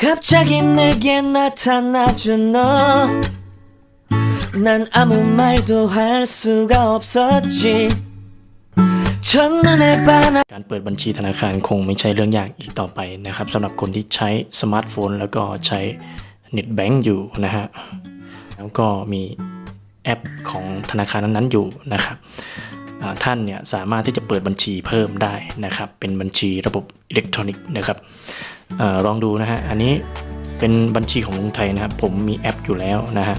갑자기 내게 나타나준 너. 난 아무 말도 할 수가 없었 지. 첫눈에 반한 การเปิดบัญชีธนาคารคงไม่ใช่เรื่องยากอีกต่อไปนะครับสำหรับคนที่ใช้สมาร์ทโฟน แล้วก็ใช้เน็ตแบงก์อยู่นะฮะแล้วก็มีแอปของธนาคารนั้นๆอยู่นะครับท่านเนี่ยสามารถที่จะเปิดบัญชีเพิ่มได้นะครับ เป็นบัญชีระบบอิเล็กทรอนิกส์นะครับ อลองดูนะฮะอันนี้เป็นบัญชีของกรุงไทยนะครับ ผมมีแอปอยู่แล้วนะฮะ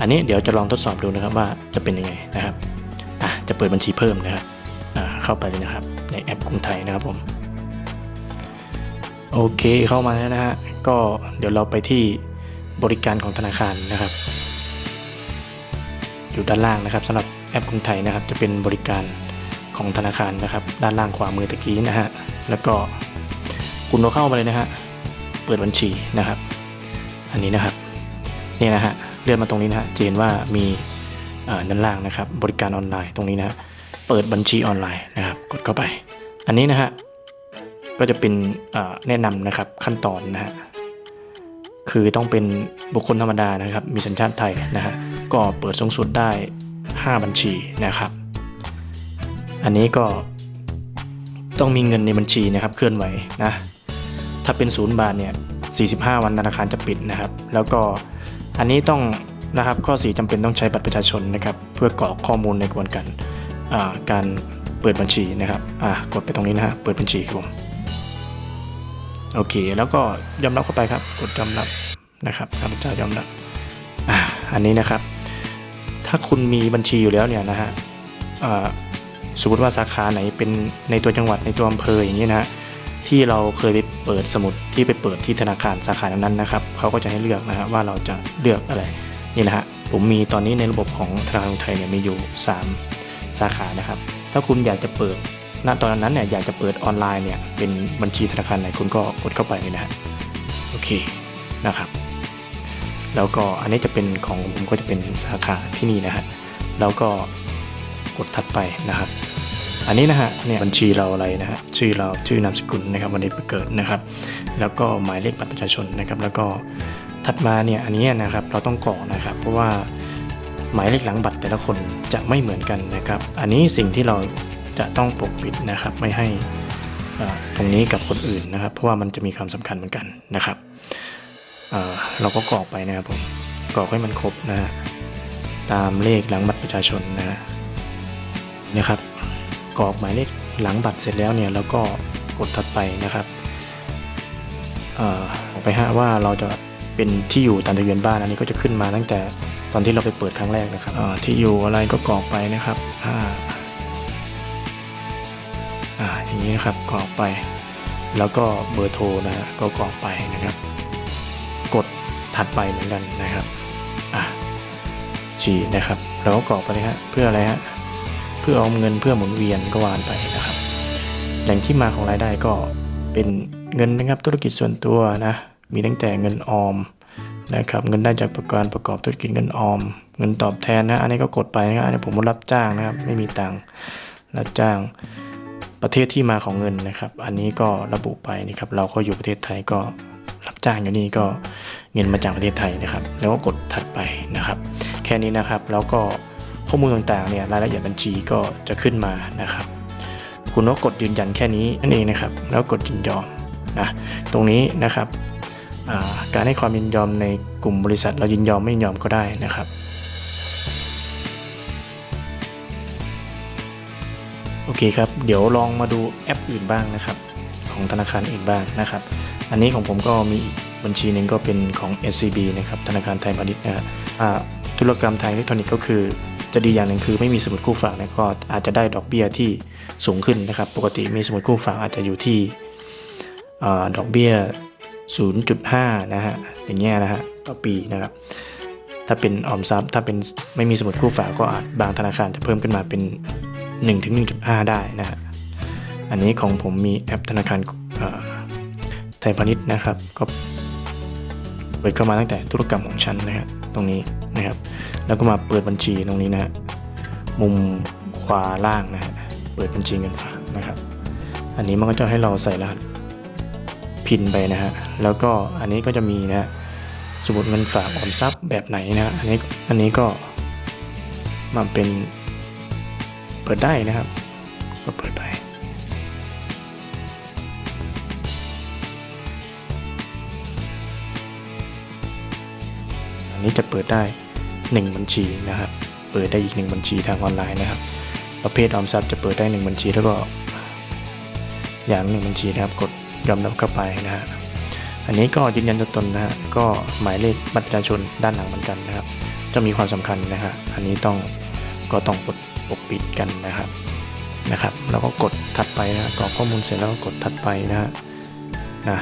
อันนี้เดี๋ยวจะลองทดสอบดูนะครับว่าจะเป็นยังไงนะครับอะจะเปิดบัญชีเพิ่มนะครับอ่าเข้าไปเลยนะครับ ในแอปกรุงไทยนะครับผมโอเคเข้ามาแล้วนะฮะก็เดี๋ยวเราไปที่บริการของธนาคารนะครับ อยู่ด้านล่างนะครับสำหรับแอปกรุงไทยนะครับ จะเป็นบริการของธนาคารนะครับ ด้านล่างขวามือตะกี้นะฮะแล้วก็ คุณก็เข้ามาเลยนะฮะ เปิดบัญชีนะครับ อันนี้นะครับ นี่นะฮะ เลื่อนมาตรงนี้นะฮะจะเห็นว่ามีด้านล่างนะครับ บริการออนไลน์ตรงนี้นะฮะ เปิดบัญชีออนไลน์นะครับ กดเข้าไป อันนี้นะฮะ ก็จะเป็นแนะนำนะครับขั้นตอนนะฮะ คือต้องเป็นบุคคลธรรมดานะครับ มีสัญชาติไทยนะฮะ ก็เปิดสูงสุดได้ 5 บัญชีนะครับ อันนี้ก็ต้องมีเงินในบัญชีนะครับเคลื่อนไหวนะ ถ้าเป็นศูนย์บาทเนี่ย45 วันธนาคารจะปิดนะครับ แล้วก็อันนี้ต้องนะครับข้อ 4จำเป็นต้องใช้บัตรประชาชนนะครับเพื่อกรอกข้อมูลในกระบวนการอ่าการเปิดบัญชีนะครับอ่ากดไปตรงนี้นะฮะเปิดบัญชีครับผมโอเค แล้วก็ยอมรับเข้าไปครับ กดยอมรับนะครับข้าพเจ้ายอมรับอ่าอันนี้นะครับ ถ้าคุณมีบัญชีอยู่แล้วเนี่ยนะฮะสมมติว่าสาขาไหนเป็นในตัวจังหวัดในตัวอำเภออย่างนี้นะฮะ ที่เราเคยไปเปิดสมุดที่ไปเปิดที่ธนาคารสาขานั้นๆนะครับเขาก็จะให้เลือกนะฮะว่าเราจะเลือกอะไรนี่นะฮะผมมีตอนนี้ในระบบของธนาคารกรุงไทยเนี่ยมีอยู่ 3 สาขานะครับ ถ้าคุณอยากจะเปิดณตอนนั้นเนี่ยอยากจะเปิดออนไลน์เนี่ยเป็นบัญชีธนาคารไหนคุณก็กดเข้าไปเลยนะฮะโอเคนะครับ แล้วก็อันนี้จะเป็นของผมก็จะเป็นสาขาที่นี่นะฮะแล้วก็กดถัดไปนะครับ อันนี้นะฮะเนี่ยบัญชีเราอะไรนะฮะชื่อเราชื่อนามสกุลนะครับวันเดือนปีเกิดนะครับ แล้วก็หมายเลขบัตรประชาชนนะครับ แล้วก็ถัดมาเนี่ยอันนี้นะครับเราต้องกรอกนะครับ เพราะว่าหมายเลขหลังบัตรแต่ละคนจะไม่เหมือนกันนะครับ อันนี้สิ่งที่เราจะต้องปกปิดนะครับไม่ให้อ่อตรงนี้กับคนอื่นนะครับ เพราะว่ามันจะมีความสำคัญเหมือนกันนะครับเอ่อเราก็กรอกไปนะครับผมกรอกให้มันครบนะฮะตามเลขหลังบัตรประชาชนนะฮะนะครับ กรอกหมายเลขหลังบัตรเสร็จแล้วเนี่ยเราก็กดถัดไปนะครับเอ่อบอกไปฮะว่าเราจะเป็นที่อยู่ตามทะเบียนบ้านอันนี้ก็จะขึ้นมาตั้งแต่ตอนที่เราไปเปิดครั้งแรกนะครับอ่าที่อยู่อะไรก็กรอกไปนะครับอ่าอ่าอย่างนี้นะครับกรอกไป แล้วก็เบอร์โทรนะฮะก็กรอกไปนะครับ กดถัดไปเหมือนกันนะครับอ่าฉีนะครับเราก็กรอกไปเลยฮะเพื่ออะไรฮะเพื่อเอาเงินเพื่อหมุนเวียนก็วานไปนะครับ แหล่งที่มาของรายได้ก็เป็นเงินนะครับธุรกิจส่วนตัวนะมีตั้งแต่เงินออมนะครับเงินได้จากประการประกอบธุรกิจเงินออม เงินตอบแทนนะอันนี้ก็กดไปนะครับอันนี้ผมรับจ้างนะครับไม่มีตังค์รับจ้างประเทศที่มาของเงินนะครับ อันนี้ก็ระบุไปนะครับเราก็อยู่ประเทศไทยก็รับจ้างอยู่นี่ก็เงินมาจากประเทศไทยนะครับ แล้วก็กดถัดไปนะครับ แค่นี้นะครับแล้วก็ ข้อมูลต่างๆเนี่ยรายละเอียดบัญชีก็จะขึ้นมานะครับ คุณก็กดยืนยันแค่นี้นั่นเองนะครับ แล้วกดยินยอมนะตรงนี้นะครับการให้ความยินยอมในกลุ่มบริษัท เรายินยอมไม่ยินยอมก็ได้นะครับโอเคครับ เดี๋ยวลองมาดูแอปอื่นบ้างนะครับ ของธนาคารอื่นบ้างนะครับ อันนี้ของผมก็มีบัญชีหนึ่งก็เป็นของ SCB นะครับธนาคารไทยพาณิชย์นะฮะธุรกรรมทางอิเล็กทรอนิกส์ก็คือ จะดีอย่างหนึ่งคือไม่มีสมุดคู่ฝากนะก็อาจจะได้ดอกเบี้ยที่สูงขึ้นนะครับ ปกติมีสมุดคู่ฝากอาจจะอยู่ที่อดอกเบี้ย 0.5 นะฮะอย่างเงี้ยนะฮะต่อปีนะครับ ถ้าเป็นออมทรัพย์ถ้าเป็นไม่มีสมุดคู่ฝากก็อาจบางธนาคารจะเพิ่มขึ้นมาเป็น1ถึง1.5 ได้นะฮะอันนี้ของผมมีแอปธนาคารไทยพาณิชย์นะครับก็ ปิดเข้ามาตั้งแต่ธุรกรรมของฉันนะฮะตรงนี้นะครับ แล้วก็มาเปิดบัญชีตรงนี้นะฮะมุมขวาล่างนะฮะเปิดบัญชีเงินฝากนะครับ อันนี้มันก็จะให้เราใส่รหัสพินไปนะฮะแล้วก็อันนี้ก็จะมีนะฮะสมุดเงินฝากออมทรัพย์แบบไหนนะฮะอันนี้อันนี้ก็มันเป็นเปิดได้นะครับ ก็เปิดไป อันนี้จะเปิดได้ 1 บัญชีนะครับ เปิดได้อีก 1 บัญชีทางออนไลน์นะครับ ประเภทออมทรัพย์จะเปิดได้ 1 บัญชีแล้วก็ อย่างหนึ่งบัญชีนะครับ กดยอมรับเข้าไปนะฮะ อันนี้ก็ยืนยันตัวตนนะฮะ ก็หมายเลขบัตรประชาชนด้านหลังเหมือนกันนะครับ จะมีความสำคัญนะฮะ อันนี้ต้องก็ต้องกดปกปิดกันนะครับ นะครับ แล้วก็กดถัดไปนะฮะกรอกข้อมูลเสร็จแล้วก็กดถัดไปนะฮะนะ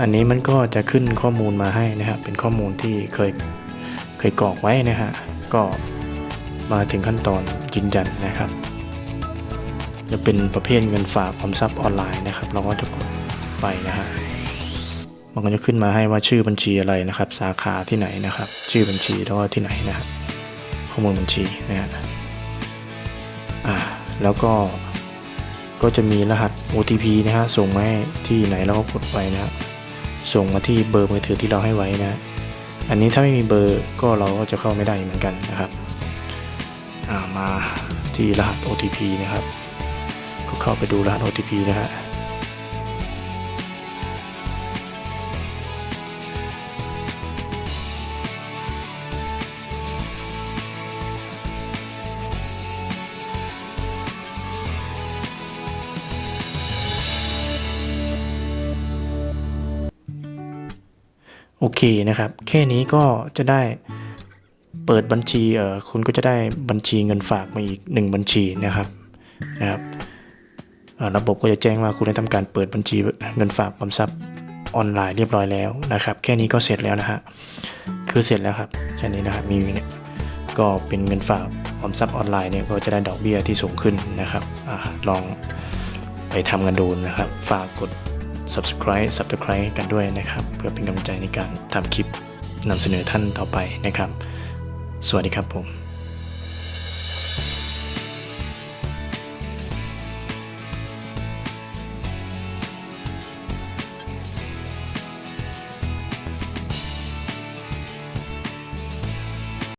อันนี้มันก็จะขึ้นข้อมูลมาให้นะครับเป็นข้อมูลที่เคยเคยกรอกไว้นะฮะก็มาถึงขั้นตอนยืนยันนะครับ จะเป็นประเภทเงินฝากออมทรัพย์ออนไลน์นะครับ เราก็จะกดไปนะฮะมันก็จะขึ้นมาให้ว่าชื่อบัญชีอะไรนะครับ สาขาที่ไหนนะครับ ชื่อบัญชีแล้วก็ที่ไหนนะครับข้อมูลบัญชีนะฮะอ่าแล้วก็ก็จะมีรหัส OTP นะฮะส่งมาให้ที่ไหนเราก็กดไปนะฮะ ส่งมาที่เบอร์มือถือที่เราให้ไว้นะ อันนี้ถ้าไม่มีเบอร์ก็เราก็จะเข้าไม่ได้เหมือนกันนะครับามาที่รหัส OTP นะครับ ก็เข้าไปดูรหัส OTP นะฮะ โอเคนะครับ แค่นี้ก็จะได้เปิดบัญชีเอ่อคุณก็จะได้บัญชีเงินฝากมาอีก 1 บัญชีนะครับนะครับระบบก็จะแจ้งว่าคุณได้ทำการเปิดบัญชีเงินฝากออมทรัพย์ออนไลน์เรียบร้อยแล้วนะครับ แค่นี้ก็เสร็จแล้วนะฮะคือเสร็จแล้วครับแค่นี้นะครับมีเนี่ยก็เป็นเงินฝากออมทรัพย์ออนไลน์เนี่ยก็จะได้ดอกเบี้ยที่สูงขึ้นนะครับอลองไปทำกันดูนะครับ ฝากกด subscribe subscribe กันด้วยนะครับ เพื่อเป็นกำลังใจในการทำคลิปนำเสนอท่านต่อไปนะครับ สวัสดีครับผม